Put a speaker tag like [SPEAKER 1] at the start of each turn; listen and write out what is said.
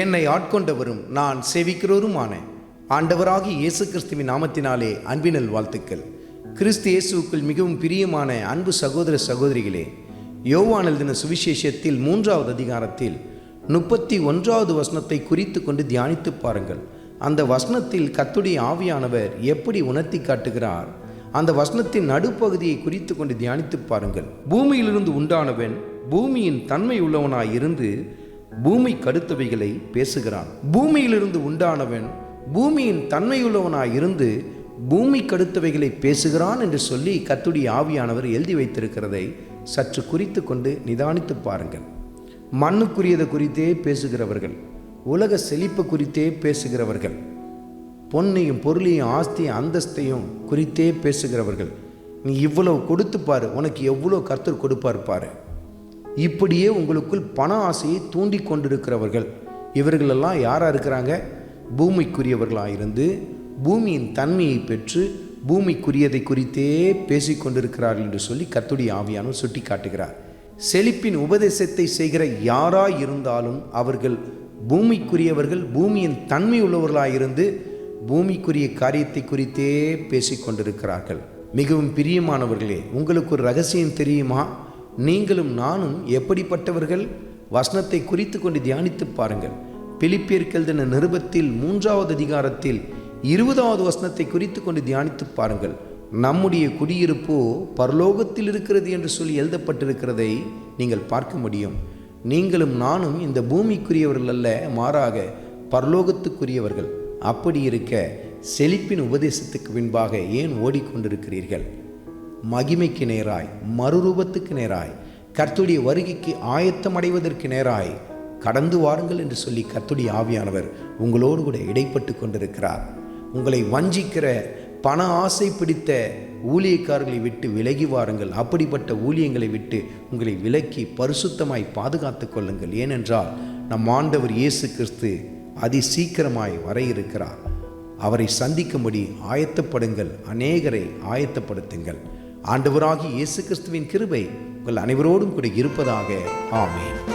[SPEAKER 1] என்னை ஆட்கொண்டவரும் நான் சேவிக்கிறவருமான ஆண்டவராகி இயேசு கிறிஸ்துவின் நாமத்தினாலே அன்பினல் வாழ்த்துக்கள். கிறிஸ்து இயேசுவுக்குள் மிகவும் பிரியமான அன்பு சகோதர சகோதரிகளே யோவானல் தின சுவிசேஷத்தில் மூன்றாவது அதிகாரத்தில் முப்பத்தி ஒன்றாவது வசனத்தை குறித்து கொண்டு தியானித்து பாருங்கள். அந்த வசனத்தில் கத்துடைய ஆவியானவர் எப்படி உணர்த்தி காட்டுகிறார்? அந்த வசனத்தின் நடுப்பகுதியை குறித்து கொண்டு தியானித்து பாருங்கள். பூமியிலிருந்து உண்டானவன் பூமியின் தன்மை உள்ளவனாய் இருந்து பூமி கடுத்தவைகளை பேசுகிறான். பூமியிலிருந்து உண்டானவன் பூமியின் தன்மையுள்ளவனாய் இருந்து பூமி கடுத்தவைகளை பேசுகிறான் என்று சொல்லி கத்துடைய ஆவியானவர் எழுதி வைத்திருக்கிறதை சற்று குறித்து கொண்டு நிதானித்து பாருங்கள். மண்ணுக்குரியதை குறித்தே பேசுகிறவர்கள் உலக செழிப்பு குறித்தே பேசுகிறவர்கள் பொன்னையும் பொருளையும் ஆஸ்தியும் அந்தஸ்தையும் குறித்தே பேசுகிறவர்கள். நீ இவ்வளவு கொடுத்து பாரு உனக்கு எவ்வளோ கர்த்தர் கொடுப்பார் பாரு. இப்படியே உங்களுக்குள் பண ஆசையை தூண்டி கொண்டிருக்கிறவர்கள். இவர்களெல்லாம் யாராக இருக்கிறாங்க? பூமிக்குரியவர்களாக இருந்து பூமியின் தன்மையை பெற்று பூமிக்குரியதை குறித்தே பேசிக்கொண்டிருக்கிறார்கள் என்று சொல்லி கத்துடைய ஆவியானவர் சுட்டி காட்டுகிறார் செழிப்பின் உபதேசத்தை செய்கிற யாராக இருந்தாலும் அவர்கள் பூமிக்குரியவர்கள் பூமியின் தன்மை உள்ளவர்களாக இருந்து பூமிக்குரிய காரியத்தை குறித்தே பேசிக்கொண்டிருக்கிறார்கள் மிகவும் பிரியமானவர்களே உங்களுக்கு ஒரு ரகசியம் தெரியுமா? நீங்களும் நானும் எப்படிப்பட்டவர்கள்? வசனத்தை குறித்து கொண்டு தியானித்து பாருங்கள். பிலிப்பியர்கள்தின நிருபத்தில் மூன்றாவது அதிகாரத்தில் இருபதாவது வசனத்தை குறித்து கொண்டு தியானித்து பாருங்கள். நம்முடைய குடியிருப்போ பரலோகத்தில் இருக்கிறது என்று சொல்லி எழுதப்பட்டிருக்கிறதை நீங்கள் பார்க்க முடியும். நீங்களும் நானும் இந்த பூமிக்குரியவர்கள் அல்ல மாறாக பரலோகத்துக்குரியவர்கள். அப்படி இருக்க செழிப்பின் உபதேசத்துக்கு பின்பாக ஏன் ஓடிக்கொண்டிருக்கிறீர்கள்? மகிமைக்கு நேராய் மறுரூபத்துக்கு நேராய் கர்த்துடைய வருகைக்கு ஆயத்தம் அடைவதற்கு நேராய் கடந்து வாருங்கள் என்று சொல்லி கர்த்துடைய ஆவியானவர் உங்களோடு கூட இடைப்பட்டு கொண்டிருக்கிறார். உங்களை வஞ்சிக்கிற பண ஆசை பிடித்த ஊழியக்காரர்களை விட்டு விலகி வாருங்கள். அப்படிப்பட்ட ஊழியங்களை விட்டு உங்களை விலக்கி பரிசுத்தமாய் பாதுகாத்து கொள்ளுங்கள். ஏனென்றால் நம் ஆண்டவர் இயேசு கிறிஸ்து அதி சீக்கிரமாய் வர இருக்கிறார். அவரை சந்திக்கும்படி ஆயத்தப்படுங்கள். அநேகரை ஆயத்தப்படுத்துங்கள். ஆண்டவராகி இயேசு கிறிஸ்துவின் கிருபை உங்கள் அனைவரோடும் கூட இருப்பதாக. ஆமேன்.